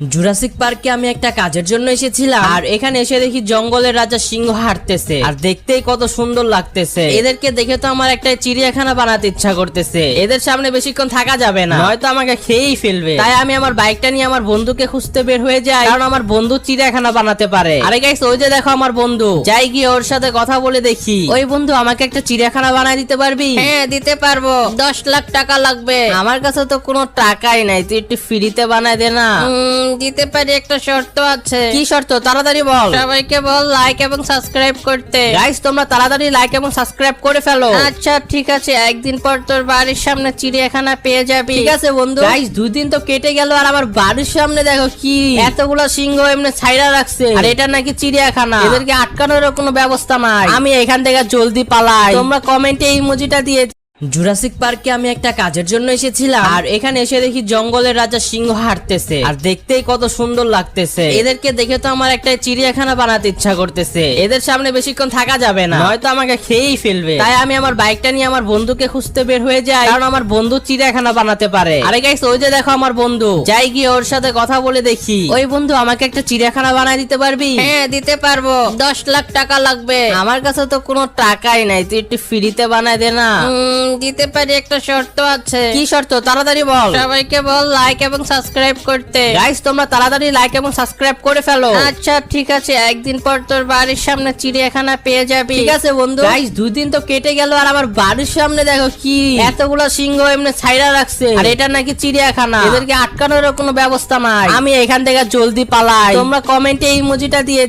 Jurassic পার্কে আমি একটা কাজের জন্য এসেছিলাম। আর এখানে এসে দেখি জঙ্গলের রাজা সিংহ হাঁটতেছে আর দেখতেই কত সুন্দর লাগতেছে। এদেরকে দেখে তো আমার একটা চিড়িয়াখানা বানাতে ইচ্ছা করতেছে। এদের সামনে বেশিক্ষণ থাকা যাবে না। হয়তো আমাকে খেয়েই ফেলবে। তাই আমি আমার বাইকটা নিয়ে আমার বন্ধুকে খুঁজতে বের হয়ে যাই। কারণ আমার বন্ধু চিড়িয়াখানা বানাতে পারে। আরে গাইস ওই যে দেখো আমার বন্ধু। যাই গিয়ে ওর সাথে কথা বলে দেখি। ওই বন্ধু আমাকে একটা চিড়িয়াখানা বানায় দিতে পারবি? হ্যাঁ দিতে পারব। দশ লাখ টাকা লাগবে। আমার কাছে তো কোনো টাকাই নাই। তুই একটু ফ্রিতে বানায় দে না। দিতে পারি একটা শর্ত আছে। কি শর্ত? তাড়াতাড়ি বল। সবাইকে বল লাইক এবং সাবস্ক্রাইব করতে। গাইস তোমরা তাড়াতাড়ি লাইক এবং সাবস্ক্রাইব করে ফেলো। আচ্ছা ঠিক আছে। একদিন পর তোর বাড়ির সামনে চিড়িয়াখানা পেয়ে যাবি। ঠিক আছে বন্ধু। গাইস দুই দিন তো কেটে গেল আর আমার বাড়ির সামনে দেখো কি। এতগুলো সিংহ এমনি ছাইরা রাখছে। আর এটা নাকি চিড়িয়াখানা। এদেরকে আটকানোর কোনো ব্যবস্থা নাই। আমি এখান থেকে জলদি পালাই। তোমরা কমেন্টে এই ইমোজিটা দিয়ে জুরাসিক পার্কে আমি একটা কাজের জন্য এসেছিলাম। আর এখানে এসে দেখি জঙ্গলের রাজা সিংহ হাঁটতেছে আর দেখতেই কত সুন্দর লাগতেছে। এদেরকে দেখে তো আমার একটা চিড়িয়াখানা বানাতে ইচ্ছা করতেছে। এদের সামনে বেশিক্ষণ থাকা যাবে না। হয়তো আমাকে খেয়েই ফেলবে। তাই আমি আমার বাইকটা নিয়ে আমার বন্ধুকে খুঁজতে বের হয়ে যাই। কারণ আমার বন্ধু চিড়িয়াখানা বানাতে পারে। আরে গাইস ওই যে দেখো আমার বন্ধু। যাই গিয়ে ওর সাথে কথা বলে দেখি। ওই বন্ধু আমাকে একটা চিড়িয়াখানা বানায় দিতে পারবি? হ্যাঁ দিতে পারব। দশ লাখ টাকা লাগবে। আমার কাছে তো কোনো টাকাই নাই। তুই একটু ফ্রিতে বানায় দে না। দিতে পারি একটা শর্ত আছে। কি শর্ত? তাড়াতাড়ি বল। সবাইকে বল লাইক এবং সাবস্ক্রাইব করতে। গাইস তোমরা তাড়াতাড়ি লাইক এবং সাবস্ক্রাইব করে ফেলো। আচ্ছা ঠিক আছে। একদিন পর তোর বাড়ির সামনে চিড়িয়াখানা পেয়ে যাবি। ঠিক আছে বন্ধু। গাইস দুই দিন তো কেটে গেল আর আমার বাড়ির সামনে দেখো কি। এতগুলো সিংহ এমনি ছাইরা রাখছে। আর এটা নাকি চিড়িয়াখানা। এদেরকে আটকানোর কোনো ব্যবস্থা নাই। আমি এখান থেকে জলদি পালাই। তোমরা কমেন্টে এই মুজিটা দিয়ে